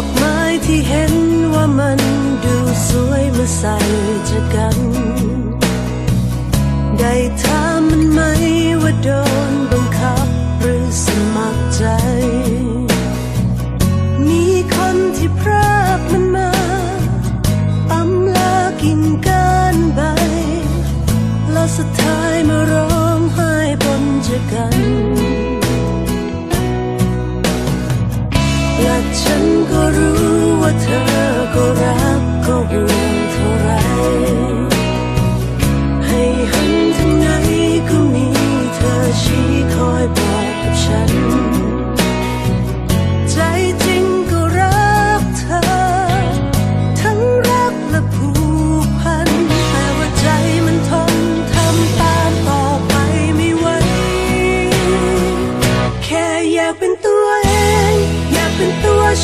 อกไม้ที่เห็นว่ามันดูสวยมาใส่จะกัน ได้ถามมันไหมว่าโดนบังคับหรือสมัครใจ water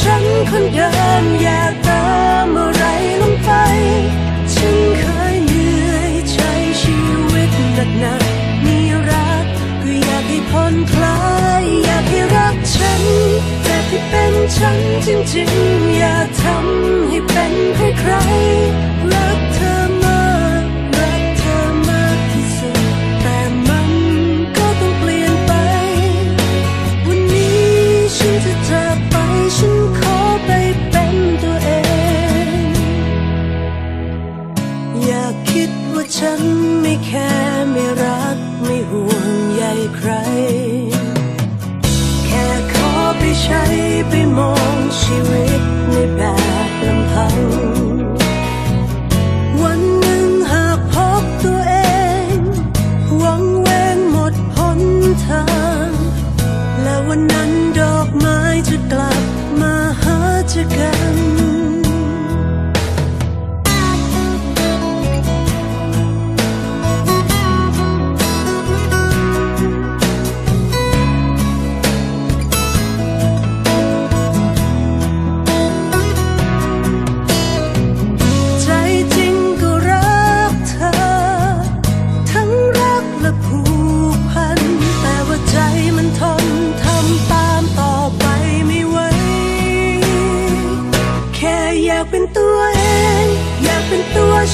ฉันคนเดิมอยากเติมอะไรลงไป ฉันเคยเหนื่อยใช้ชีวิตหนักหนามีรักก็อยากให้ผ่อนคลายอยากให้รักฉัน แต่ที่เป็นฉันจริงๆ อยากทำให้เป็นใครใๆรัก ใคร แค่ขอไปใช้ไปมองชีวิต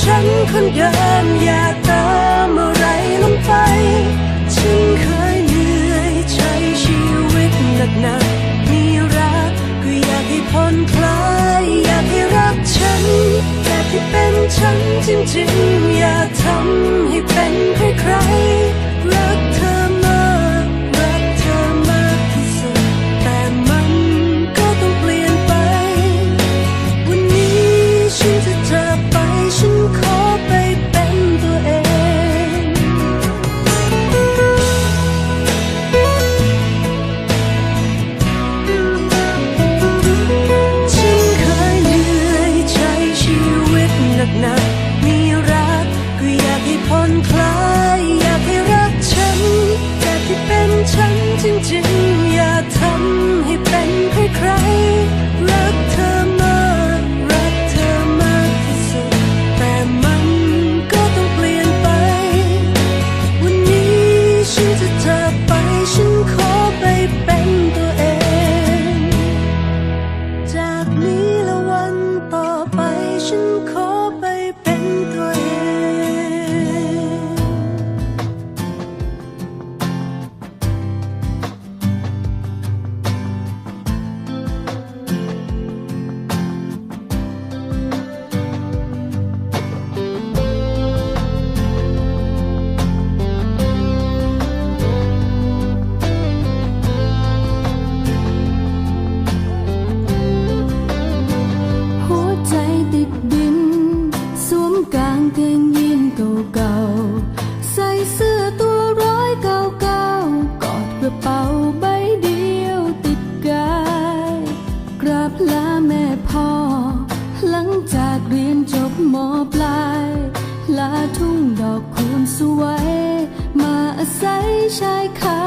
ฉันคนเดิมอยากติมอะไรลงไปฉันเคยเหนื่อยใช้ชีวิตหนักหนามีรักก็อยากให้ผ่อนคลายอยากให้รักฉันอยากให้เป็นฉันจริงๆ อยากทำให้เป็นใครๆ ทุ่งดอกคูณสวย มาอาศัยชายคา